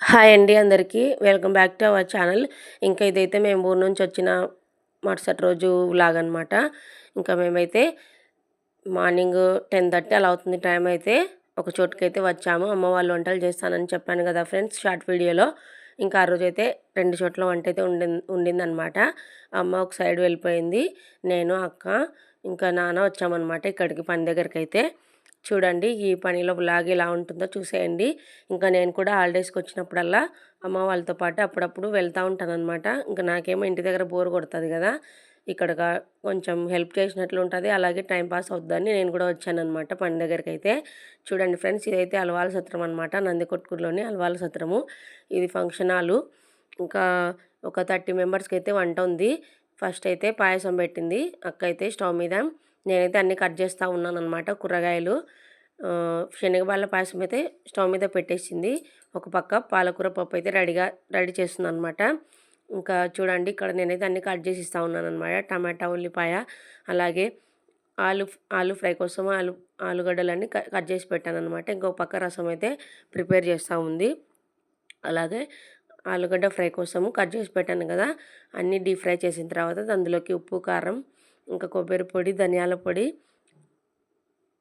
Hi అండి అందరికీ. Welcome back to our channel. ఇంకా ఇదైతే మేము ఊరు నుంచి వచ్చిన మరుసటి రోజు వ్లాగ్ అనమాట ఇంకా మేమైతే మార్నింగ్ టెన్ థర్టీ అలా అవుతుంది టైం అయితే. ఒక చోటుకైతే వచ్చాము. అమ్మ వాళ్ళు వంటలు చేస్తానని చెప్పాను కదా ఫ్రెండ్స్ షార్ట్ వీడియోలో. ఇంకా ఆ రోజు అయితే రెండు చోట్ల వంట అయితే ఉండి ఉండిందనమాట అమ్మ ఒక సైడ్ వెళ్ళిపోయింది. నేను అక్క ఇంకా నాన్న వచ్చామన్నమాట ఇక్కడికి పని దగ్గరికి అయితే చూడండి ఈ పనిలో బ్లాగ్ ఎలా ఉంటుందో చూసేయండి. ఇంకా నేను కూడా హాలిడేస్కి వచ్చినప్పుడల్లా అమ్మ వాళ్ళతో పాటు అప్పుడప్పుడు వెళ్తూ ఉంటాను అనమాట ఇంకా నాకేమో ఇంటి దగ్గర బోర్ కొడుతుంది కదా ఇక్కడ కొంచెం హెల్ప్ చేసినట్లు ఉంటుంది అలాగే టైం పాస్ అవుతుందని నేను కూడా వచ్చానమాట పని దగ్గరికి అయితే చూడండి ఫ్రెండ్స్ ఇదైతే అలవాల సత్రం అనమాట నందికొట్కూరులోని అలవాల సత్రము. ఇది ఫంక్షన్ హాలు. ఇంకా ఒక థర్టీ మెంబర్స్కి అయితే వంట ఉంది. ఫస్ట్ అయితే పాయసం పెట్టింది అక్క అయితే స్టవ్ మీద నేనైతే అన్నీ కట్ చేస్తూ ఉన్నాను అనమాట కూరగాయలు శనగబాల పాయసం అయితే స్టవ్ మీద పెట్టేసింది. ఒక పక్క పాలకూర పప్పు అయితే రెడీగా రెడీ చేస్తుంది అనమాట ఇంకా చూడండి ఇక్కడ నేనైతే అన్ని కట్ చేసి ఇస్తూ ఉన్నాను అనమాట టమాటా ఉల్లిపాయ అలాగే ఆలు ఆలు ఫ్రై కోసం ఆలు ఆలుగడ్డలన్నీ కట్ చేసి పెట్టాను అనమాట ఇంకొక పక్క రసం అయితే ప్రిపేర్ చేస్తూ ఉంది. అలాగే ఆలుగడ్డ ఫ్రై కోసము కట్ చేసి పెట్టాను కదా అన్నీ డీప్ ఫ్రై చేసిన తర్వాత అందులోకి ఉప్పు కారం ఇంకా కొబ్బరి పొడి ధనియాల పొడి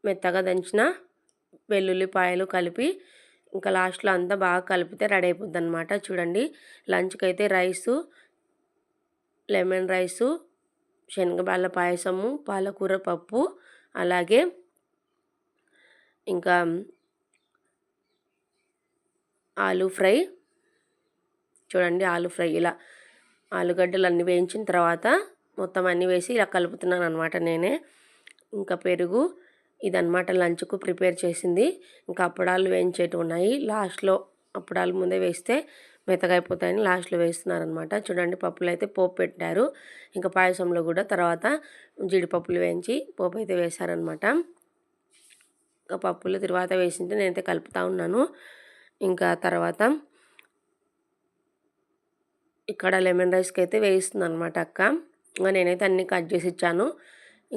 మెత్తగా దంచిన వెల్లుల్లిపాయలు కలిపి ఇంకా లాస్ట్లో అంతా బాగా కలిపితే రెడీ అయిపోద్ది అనమాట చూడండి లంచ్కి అయితే రైసు లెమన్ రైసు శనగబాళ్ళ పాయసము పాలకూర పప్పు అలాగే ఇంకా ఆలు ఫ్రై. చూడండి ఆలు ఫ్రై ఇలా ఆలుగడ్డలు అన్నీ వేయించిన తర్వాత మొత్తం అన్నీ వేసి ఇలా కలుపుతున్నాను అనమాట నేనే. ఇంకా పెరుగు ఇదనమాట లంచ్కు ప్రిపేర్ చేసింది. ఇంకా అప్పడాలు వేయించేటివి ఉన్నాయి. లాస్ట్లో అప్పడాలు ముందే వేస్తే మెత్తగా అయిపోతాయని లాస్ట్లో వేస్తున్నారనమాట చూడండి పప్పులు అయితే పోపు పెట్టారు. ఇంకా పాయసంలో కూడా తర్వాత జీడిపప్పులు వేయించి పోపు అయితే వేశారనమాట ఇంకా పప్పులు తర్వాత వేసింటే నేనైతే కలుపుతూ ఉన్నాను. ఇంకా తర్వాత ఇక్కడ లెమన్ రైస్కి అయితే వేయిస్తుంది అనమాట అక్క. ఇంకా నేనైతే అన్నీ కట్ చేసి ఇచ్చాను.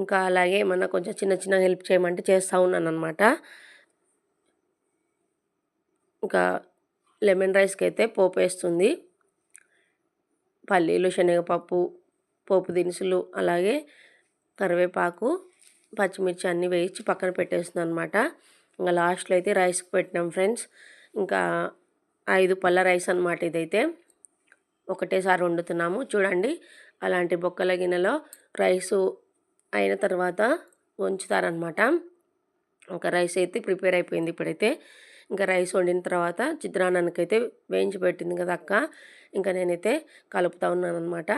ఇంకా అలాగే ఏమన్నా కొంచెం చిన్న చిన్న హెల్ప్ చేయమంటే చేస్తూ ఉన్నాను అనమాట ఇంకా లెమన్ రైస్కి అయితే పోపు వేస్తుంది. పల్లీలు శనగపప్పు పోపు దినుసులు అలాగే కరివేపాకు పచ్చిమిర్చి అన్నీ వేయించి పక్కన పెట్టేస్తుంది అనమాట ఇంకా లాస్ట్లో అయితే రైస్కి పెట్టినాం ఫ్రెండ్స్. ఇంకా ఐదు పళ్ళ రైస్ అనమాట ఇదైతే. ఒకటేసారి వండుతున్నాము. చూడండి అలాంటి బొక్కల గిన్నెలో రైసు అయిన తర్వాత ఉంచుతారనమాట ఇంకా రైస్ అయితే ప్రిపేర్ అయిపోయింది ఇప్పుడైతే. ఇంకా రైస్ వండిన తర్వాత చిత్రాన్నానికైతే వేయించి పెట్టింది కదా అక్క. ఇంకా నేనైతే కలుపుతా ఉన్నానమాట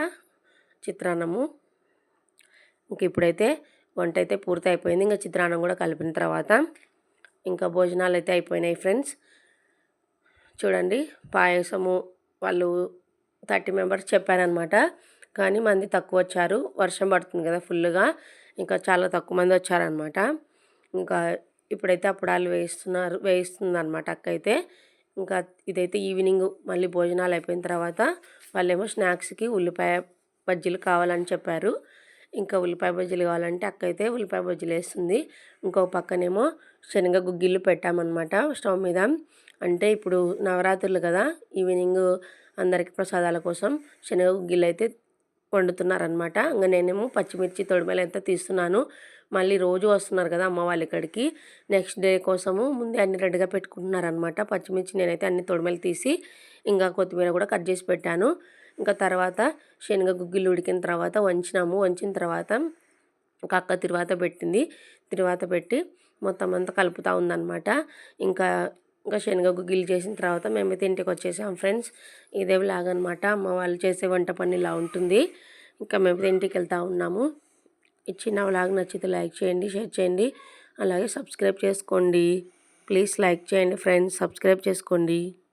చిత్రాన్నము ఇంక ఇప్పుడైతే వంట అయితే పూర్తి అయిపోయింది. ఇంకా చిత్రాన్నం కూడా కలిపిన తర్వాత ఇంకా భోజనాలు అయితే అయిపోయినాయి ఫ్రెండ్స్. చూడండి పాయసము వాళ్ళు థర్టీ మెంబర్స్ చెప్పారనమాట. కానీ మంది తక్కువ వచ్చారు వర్షం పడుతుంది కదా ఫుల్గా ఇంకా చాలా తక్కువ మంది వచ్చారనమాట. ఇంకా ఇప్పుడైతే అప్పుడాలు వేయిస్తున్నారు వేయిస్తుంది అనమాట అక్క అయితే ఇంకా ఇదైతే ఈవినింగ్ మళ్ళీ భోజనాలు అయిపోయిన తర్వాత వాళ్ళేమో స్నాక్స్కి ఉల్లిపాయ బజ్జీలు కావాలని చెప్పారు. ఇంకా ఉల్లిపాయ బజ్జీలు కావాలంటే అక్క అయితే ఉల్లిపాయ బజ్జీలు వేస్తుంది. ఇంకో పక్కనేమో శనగ గుగ్గిళ్ళు పెట్టామన్నమాట స్టవ్ మీద. అంటే ఇప్పుడు నవరాత్రులు కదా ఈవినింగ్ అందరికీ ప్రసాదాల కోసం శనగ గుగ్గిళ్ళు అయితే వండుతున్నారనమాట ఇంకా నేనేమో పచ్చిమిర్చి తొడిమేలు ఎంత తీస్తున్నాను. మళ్ళీ రోజు వస్తున్నారు కదా అమ్మ వాళ్ళ ఇక్కడికి. నెక్స్ట్ డే కోసము ముందే అన్ని రెడీగా పెట్టుకుంటున్నారనమాట పచ్చిమిర్చి నేనైతే అన్ని తొడిమేలు తీసి ఇంకా కొత్తిమీర కూడా కట్ చేసి పెట్టాను. ఇంకా తర్వాత శనగ గుగ్గిలు ఉడికిన తర్వాత వంచినాము. వంచిన తర్వాత ఒక అక్క తిరువాత పెట్టింది. తిరువాత పెట్టి మొత్తం అంతా కలుపుతూ ఉందన్నమాట. ఇంకా ఇంకా శనగకు గిల్ చేసిన తర్వాత మేమైతే ఇంటికి వచ్చేసాం ఫ్రెండ్స్. ఇదే లాగనమాట అమ్మ వాళ్ళు చేసే వంట పని ఇలా ఉంటుంది. ఇంకా మేమైతే ఇంటికి వెళ్తూ ఉన్నాము. ఇచ్చిన వ్లాగ్ నచ్చితే లైక్ చేయండి షేర్ చేయండి. అలాగే సబ్స్క్రైబ్ చేసుకోండి. ప్లీజ్ లైక్ చేయండి ఫ్రెండ్స్. సబ్స్క్రైబ్ చేసుకోండి.